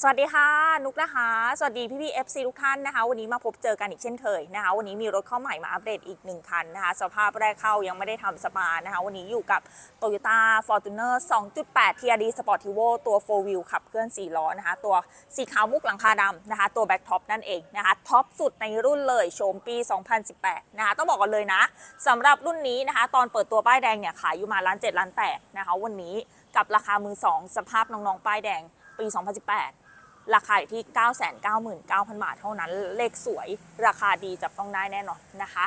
สวัสดีค่ะ นุกนะคะ สวัสดีพี่พี่ FC ทุกท่านนะคะ วันนี้มาพบเจอกันอีกเช่นเคยนะคะ วันนี้มีรถเข้าใหม่มาอัปเดตอีกหนึ่งคันนะคะ สภาพแรกเข้ายังไม่ได้ทำสปานะคะ วันนี้อยู่กับ Toyota Fortuner 2.8 TRD Sportivo ตัว 4 wheel ขับเคลื่อน 4 ล้อนะคะ ตัวสีขาวมุกหลังคาดำนะคะ ตัวแบ็คท็อปนั่นเองนะคะ ท็อปสุดในรุ่นเลยโฉมปี 2018 นะคะ ต้องบอกกันเลยนะสำหรับรุ่นนี้นะคะ ตอนเปิดตัวป้ายแดงเนี่ยขายอยู่มาล้าน7ล้าน8นะคะ วันนี้กับราคามือ2สภาพน้องๆป้ายแดงปี 2018 ราคาอยู่ที่ 999,000 บาทเท่านั้น เลขสวย ราคาดีจับต้องได้แน่นอนนะคะ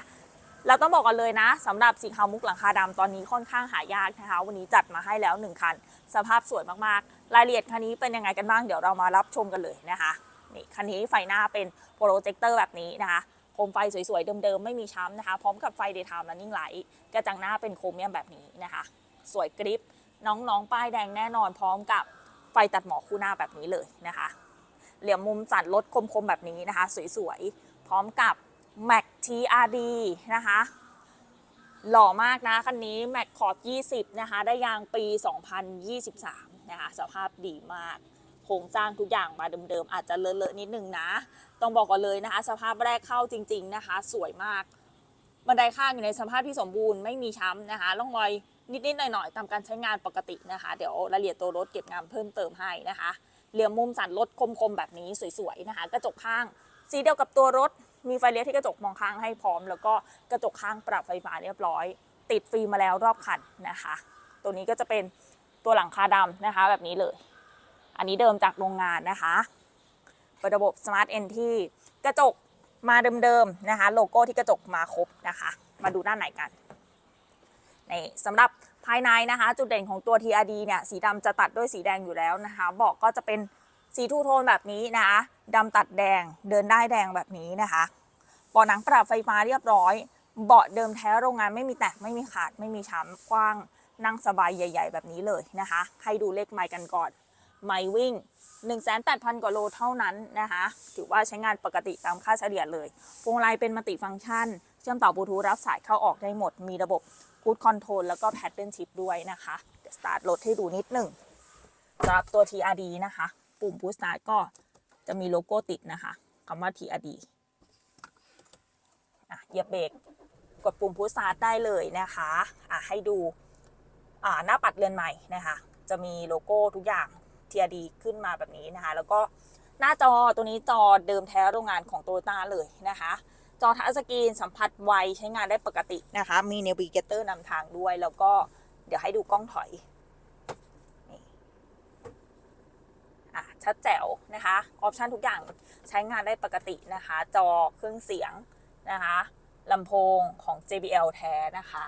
เราต้องบอกกันเลยนะสำหรับสีขาวมุกหลังคาดำตอนนี้ค่อนข้างหายากนะคะ วันนี้จัดมาให้แล้ว 1 คัน สภาพสวยมากๆ รายละเอียดคันนี้เป็นยังไงกันบ้างเดี๋ยวเรามารับชมกันเลยนะคะนี่คันนี้ไฟหน้าเป็นโปรเจคเตอร์แบบนี้นะคะโคมไฟสวยๆ เดิมๆ ไม่มีช้ำนะคะ พร้อมกับไฟเดย์ไทม์และนิ่งไลท์กระจังหน้าเป็นโครเมียมแบบนี้นะคะ สวยกริปน้องๆป้ายแดงแน่นอนพร้อมกับไฟตัดหมอกคู่หน้าแบบนี้เลยนะคะ เหลี่ยมมุมสันรถคมๆแบบนี้นะคะ สวยๆ พร้อมกับ Mac TRD นะคะ หล่อมากนะ คันนี้ Mac ขอบ20 นะคะ ได้ยางปี 2023 นะคะ สภาพดีมากโครงสร้างทุกอย่างมาเดิมๆ อาจจะเลอะๆนิดนึงนะ ต้องบอกก่อนเลยนะคะ สภาพแรกเข้าจริง ๆนะคะ สวยมาก บันไดข้างอยู่ในสภาพที่สมบูรณ์ไม่มีช้ำนะคะร่องรอยนิดๆหน่อยๆตามการใช้งานปกตินะคะ เดี๋ยวรายละเอียดตัวรถเก็บงานเพิ่มเติมให้นะคะ เหลี่ยมมุมสันรถคมๆแบบนี้สวยๆนะคะ กระจกข้าง สีเดียวกับตัวรถ มีไฟเลี้ยวที่กระจกมองข้างให้พร้อม แล้วก็กระจกข้างปรับไฟฟ้าเรียบร้อย ติดฟิล์มมาแล้วรอบคันนะคะ ตัวนี้ก็จะเป็นตัวหลังคาดำนะคะ แบบนี้เลย อันนี้เดิมจากโรงงานนะคะเป็นระบบ Smart Entry กระจกมาเดิมๆนะคะ โลโก้ที่กระจกมาครบนะคะ มาดูด้านไหนกัน นี่สำหรับภายในนะคะ จุดเด่นของตัว TRD เนี่ยสีดำจะตัดด้วยสีแดงอยู่แล้วนะคะเบาะก็จะเป็นสีทูโทนแบบนี้นะคะดำตัดแดงเดินได้แดงแบบนี้นะคะเบาะหนังปรับไฟฟ้าเรียบร้อย เบาะเดิมแท้โรงงานไม่มีแตกไม่มีขาดไม่มีช้ำกว้างนั่งสบายใหญ่ ๆ แบบนี้เลยนะคะ ให้ดูเลขไมล์กันก่อน ไมล์วิ่ง 1,800กว่าโลเท่านั้นนะคะ ถือว่าใช้งานปกติตามค่าเฉลี่ยเลยพวงมาลัยเป็นมัลติฟังก์ชัน เชื่อมต่อบลูทูธรับสายเข้าออกได้หมด มีระบบ กูดคอนโทรลแล้วก็แพดเดิลชิพด้วยนะคะเดี๋ยวสตาร์ทรถให้ดูนิดหนึ่งสำหรับตัว TRD นะคะ ปุ่มพุชสตาร์ทก็จะมีโลโก้ติดนะคะคำว่า TRD อะเหยียบเบรกกดปุ่มพุชสตาร์ทได้เลยนะคะอะให้ดูอ่าหน้าปัดเรือนใหม่นะคะ จะมีโลโก้ทุกอย่าง TRD ขึ้นมาแบบนี้นะคะ แล้วก็หน้าจอตัวนี้จอเดิมแท้โรงงานของโตโยต้าเลยนะคะ จอทัชสกรีนสัมผัสไวใช้งานได้ปกตินะคะ มีเนวิเกเตอร์นำทางด้วย แล้วก็เดี๋ยวให้ดูกล้องถอยนี่ชัดแจ๋วนะคะออปชันทุกอย่างใช้งานได้ปกตินะคะ จอเครื่องเสียงนะคะลำโพงของ JBL แท้นะคะ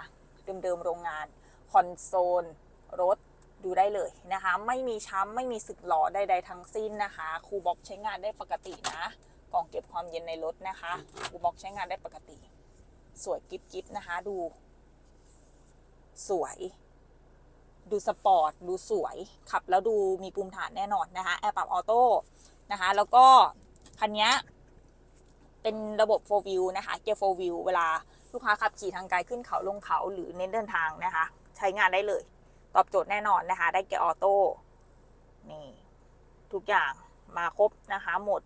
เดิมๆโรงงานคอนโซลรถดูได้เลยนะคะ ไม่มีช้ำไม่มีสึกหลอใดๆทั้งสิ้นนะคะ คูบ็อกใช้งานได้ปกตินะ ล่องเก็บความเย็นในรถนะคะคูบ็อกใช้งานได้ปกติ สวยกิ๊บกิ๊บนะคะ ดู สวย ดูสปอร์ต ดูสวย ขับแล้วดูมีภูมฐานแน่นอนนะคะแอร์ปรับออโต้นะคะ แล้วก็ คันนี้เป็นระบบ4 view นะคะ เกียร์4 view เวลาลูกค้าขับขี่ทางไกลขึ้นเขาลงเขาหรือเน้นเดินทางนะคะ ใช้งานได้เลย ตอบโจทย์แน่นอนนะคะ ได้เกียร์ออโต้นี่ทุกอย่างมาครบนะคะหมด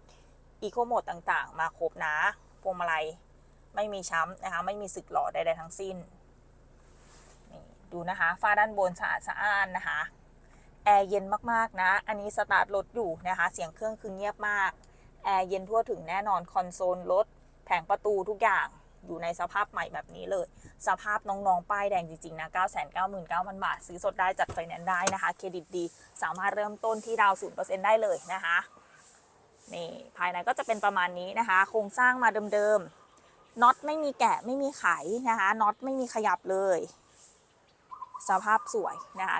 อีโคโหมดต่างๆ มาครบนะพวงมาลัยไม่มีช้ำนะคะ ไม่มีสึกหลอใดๆทั้งสิ้นนี่ดูนะคะ ฝ้าด้านบนสะอาดสะอ้านนะคะ แอร์เย็นมากๆนะ อันนี้สตาร์ทรถอยู่นะคะ เสียงเครื่องคือเงียบมาก แอร์เย็นทั่วถึงแน่นอน คอนโซลรถ แผงประตูทุกอย่างอยู่ในสภาพใหม่แบบนี้เลย สภาพน้องๆ ป้ายแดงจริง ๆ นะ 999,000 บาท ซื้อสดได้จัดไฟแนนซ์ได้นะคะ เครดิตดี สามารถเริ่มต้นที่ดาว 0%ได้เลยนะคะ นี่ภายในก็จะเป็นประมาณนี้นะคะ โครงสร้างมาเดิมๆน็อตไม่มีแกะไม่มีไขนะคะน็อตไม่มีขยับเลย สภาพสวยนะคะ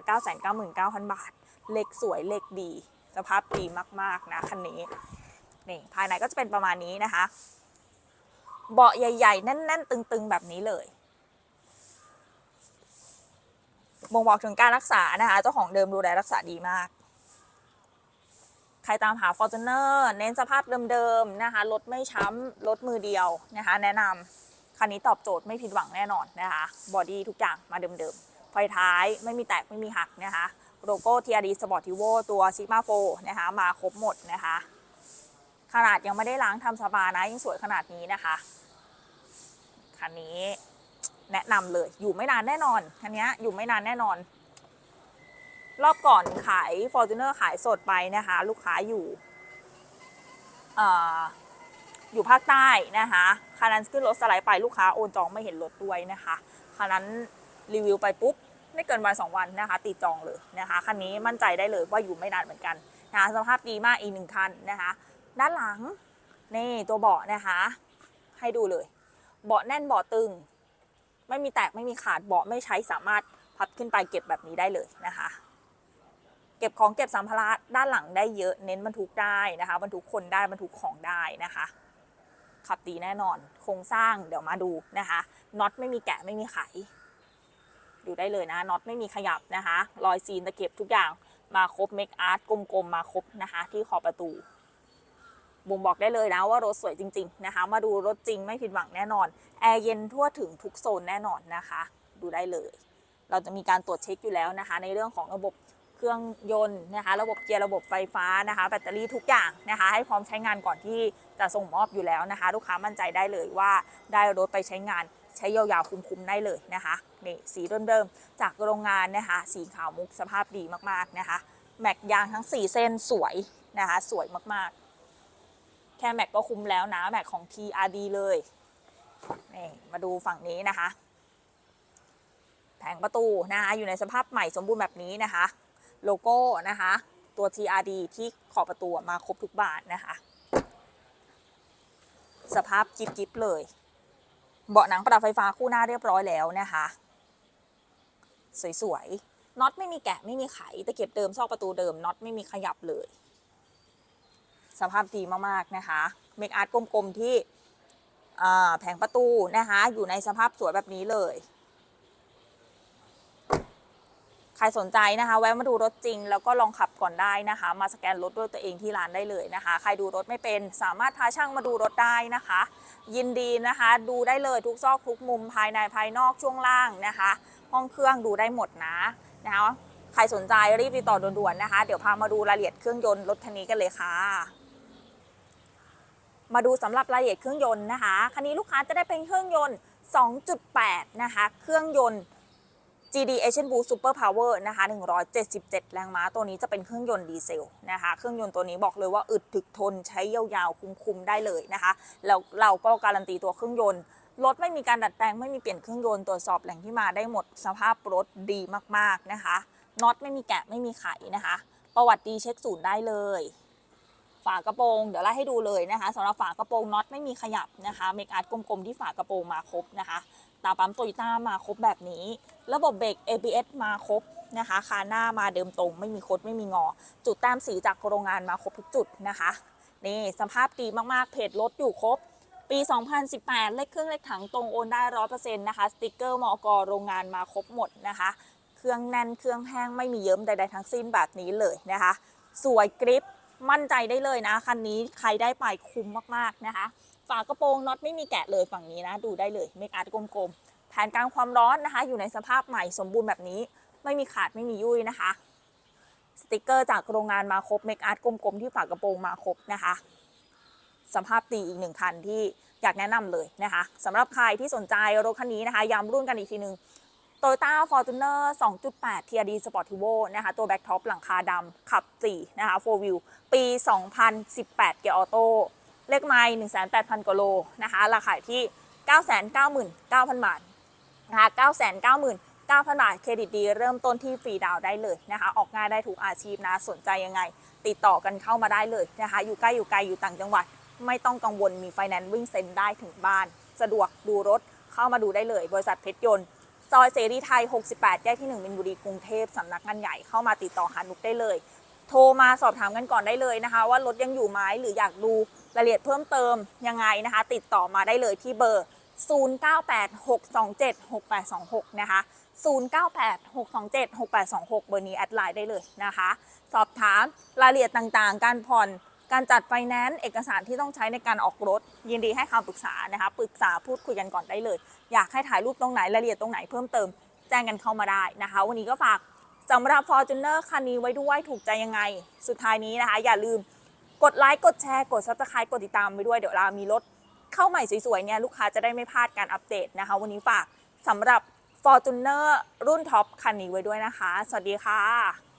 999,000 บาท เล็กสวยเล็กดี สภาพดีมากๆนะคันนี้นี่ภายในก็จะเป็นประมาณนี้นะคะ เบาะใหญ่ ๆ แน่น ๆ ตึง ๆ แบบนี้เลยบ่งบอกถึงการรักษานะคะ เจ้าของเดิมดูแลรักษาดีมาก รตามหา Fortuner เน้นสภาพเดิมๆนะคะรถไม่ช้ำรถมือเดียวนะคะ แนะนำคันนี้ตอบโจทย์ไม่ผิดหวังแน่นอนนะคะบอดี้ทุกอย่างมาเดิมๆไฟท้ายไม่มีแตกไม่มีหักนะคะโลโก้ TRD Sportivo ตัว Sigma 4นะคะมาครบหมดนะคะ ขนาดยังไม่ได้ล้างทำสปานะยังสวยขนาดนี้นะคะคันนี้แนะนำเลยอยู่ไม่นานแน่นอนคันนี้อยู่ไม่นานแน่นอน รอบก่อนขาย Fortuner ขายสดไปนะคะ ลูกค้าอยู่อออยู่ภาคใต้นะคะคันนั้นขึ้นรถสไลด์ไปลูกค้าโอนจองไม่เห็นรถด้วยนะคะคันนั้นรีวิวไปปุ๊บไม่เกินวันสองวันนะคะ ติดจองเลยนะคะคันนี้มั่นใจได้เลยว่าอยู่ไม่นานเหมือนกันนะคะสภาพดีมากอีกหนึ่งคันนะคะ ด้านหลังนี่ตัวเบาะนะคะ ให้ดูเลย เบาะแน่นเบาะตึง ไม่มีแตกไม่มีขาดเบาะไม่ใช้สามารถพับขึ้นไปเก็บแบบนี้ได้เลยนะคะ เก็บของเก็บสัมภาระด้านหลังได้เยอะเน้นบรรทุกได้นะคะบรรทุกคนได้บรรทุกของได้นะคะ ขับดีแน่นอน โครงสร้างเดี๋ยวมาดูนะคะน็อตไม่มีแกะไม่มีไขดูได้เลยนะน็อตไม่มีขยับนะคะรอยซีนตะเข็บทุกอย่างมาครบเมคอาร์ตกลมๆมาครบนะคะ ที่ขอบประตูบ่งบอกได้เลยนะว่ารถสวยจริง ๆนะคะ มาดูรถจริงไม่ผิดหวังแน่นอนแอร์เย็นทั่วถึงทุกโซนแน่นอนนะคะ ดูได้เลย เราจะมีการตรวจเช็คอยู่แล้วนะคะ ในเรื่องของระบบ เครื่องยนต์นะคะ ระบบเกียร์ระบบไฟฟ้านะคะ แบตเตอรี่ทุกอย่างนะคะ ให้พร้อมใช้งานก่อนที่จะส่งมอบอยู่แล้วนะคะ ลูกค้ามั่นใจได้เลยว่าได้รถไปใช้งานใช้ยาวๆคุ้มๆได้เลยนะคะนี่สีเดิมๆจากโรงงานนะคะ สีขาวมุกสภาพดีมากๆนะคะ แม็กยางทั้ง 4 เส้นสวยนะคะ สวยมากๆ แค่แม็กก็คุ้มแล้วนะแม็กของ TRD เลยนี่มาดูฝั่งนี้นะคะ แผงประตูนะคะอยู่ในสภาพใหม่สมบูรณ์แบบนี้นะคะ โลโก้นะคะ ตัว TRD ที่ขอบประตูมาครบทุกบานนะคะ สภาพจิบจิบๆเลย เบาะหนังประดับไฟฟ้าคู่หน้าเรียบร้อยแล้วนะคะ สวยๆน็อตไม่มีแกะไม่มีไขตะเข็บเดิมซอกประตูเดิมน็อตไม่มีขยับเลย สภาพดีมากๆนะคะเมคอาร์ตกลมๆที่แผงประตูนะคะ อยู่ในสภาพสวยแบบนี้เลย ใครสนใจนะคะ แวะมาดูรถจริง แล้วก็ลองขับก่อนได้นะคะ มาสแกนรถด้วยตัวเองที่ร้านได้เลยนะคะ ใครดูรถไม่เป็นสามารถพาช่างมาดูรถได้นะคะ ยินดีนะคะ ดูได้เลยทุกซอกทุกมุมภายในภายนอกช่วงล่างนะคะ ห้องเครื่องดูได้หมดนะนะคะใครสนใจรีบติดต่อด่วนๆนะคะ เดี๋ยวพามาดูรายละเอียดเครื่องยนต์รถคันนี้กันเลยค่ะมาดูสำหรับรายละเอียดเครื่องยนต์นะคะ คันนี้ลูกค้าจะได้เป็นเครื่องยนต์ 2.8 นะคะ เครื่องยนต์ GD Asian Boost Super Power นะคะ 177 แรงม้า ตัวนี้จะเป็นเครื่องยนต์ดีเซลนะคะ เครื่องยนต์ตัวนี้บอกเลยว่าอึดถึกทนใช้ยาวๆ คุ้มๆ ได้เลยนะคะ แล้วเราก็การันตีตัวเครื่องยนต์รถไม่มีการดัดแปลงไม่มีเปลี่ยนเครื่องยนต์ตรวจสอบแหล่งที่มาได้หมดสภาพรถดีมากๆนะคะน็อตไม่มีแกะไม่มีไขนะคะ ประวัติดีเช็คศูนย์ได้เลย ฝากระโปรงเดี๋ยวไล่ให้ดูเลยนะคะสำหรับฝากระโปรงน็อตไม่มีขยับนะคะเมคอาร์ตกลมๆที่ฝากระโปรงมาครบนะคะ ตาปั๊มโตโยต้ามาครบแบบนี้ ระบบเบรก ABS มาครบนะคะคาหน้ามาเดิมตรง ไม่มีคดไม่มีงอ จุดแต้มสีจากโรงงานมาครบทุกจุดนะคะ นี่สภาพดีมากๆ เพจรถอยู่ครบ ปี 2018 เลขเครื่องเลขถังตรงโอนได้ร้อยเปอร์เซ็นต์นะคะสติกเกอร์มอกโรงงานมาครบหมดนะคะ เครื่องแน่นเครื่องแห้งไม่มีเยิ้มใดๆทั้งสิ้นแบบนี้เลยนะคะ สวยกริปมั่นใจได้เลยนะคันนี้ใครได้ไปคุ้มมากๆนะคะ ฝากระโปรงน็อตไม่มีแกะเลยฝั่งนี้นะ ดูได้เลยเมคอาร์ตกลมๆแผนกลางความร้อนนะคะ อยู่ในสภาพใหม่สมบูรณ์แบบนี้ ไม่มีขาดไม่มียุ่ยนะคะ สติกเกอร์จากโรงงานมาครบเมคอาร์ตกลมๆที่ฝากระโปรงมาครบนะคะสภาพดีอีกหนึ่งคันที่อยากแนะนำเลยนะคะสำหรับใครที่สนใจรถคันนี้นะคะ ย้ำรุ่นกันอีกทีหนึ่ง Toyota Fortuner 2.8 TRD Sportivo นะคะ ตัวแบ็คท็อปหลังคาดำขับ4นะคะ 4 wheel ปี 2018 เกียร์ออโต้ เลขไมล์1,800กว่าโลนะคะ ราคาที่999,000บาทนะคะ999,000บาทเครดิตดีเริ่มต้นที่ฟรีดาวได้เลยนะคะ ออกง่ายได้ทุกอาชีพนะ สนใจยังไง ติดต่อกันเข้ามาได้เลยนะคะ อยู่ใกล้อยู่ไกลอยู่ต่างจังหวัด ไม่ต้องกังวลมีไฟแนนซ์วิ่งเซ็นได้ถึงบ้าน สะดวกดูรถเข้ามาดูได้เลย บริษัทเพชรยนต์ซอยเสรีไทย 68 แยกที่ 1 มินบุรีกรุงเทพสำนักงานใหญ่เข้ามาติดต่อหานุกได้เลย โทรมาสอบถามกันก่อนได้เลยนะคะ ว่ารถยังอยู่ไหมหรืออยากดู รายละเอียดเพิ่มเติมยังไงนะคะ ติดต่อมาได้เลยที่เบอร์ 0986276826 นะคะ 0986276826 เบอร์นี้แอดไลน์ได้เลยนะคะ สอบถามรายละเอียดต่างๆ การผ่อนการจัดไฟแนนซ์เอกสารที่ต้องใช้ในการออกรถ ยินดีให้คำปรึกษานะคะ ปรึกษาพูดคุยกันก่อนได้เลย อยากให้ถ่ายรูปตรงไหนรายละเอียดตรงไหนเพิ่มเติมแจ้งกันเข้ามาได้นะคะ วันนี้ก็ฝากสำหรับ Fortuner คันนี้ไว้ด้วยถูกใจยังไง สุดท้ายนี้นะคะ อย่าลืม กดไลค์กดแชร์กดซับสไครต์กดติดตามไปด้วยเดี๋ยวเรามีรถเข้าใหม่สวยๆเนี่ยลูกค้าจะได้ไม่พลาดการอัปเดตนะคะ วันนี้ฝากสำหรับ Fortuner รุ่นท็อปคันนี้ไว้ด้วยนะคะ สวัสดีค่ะ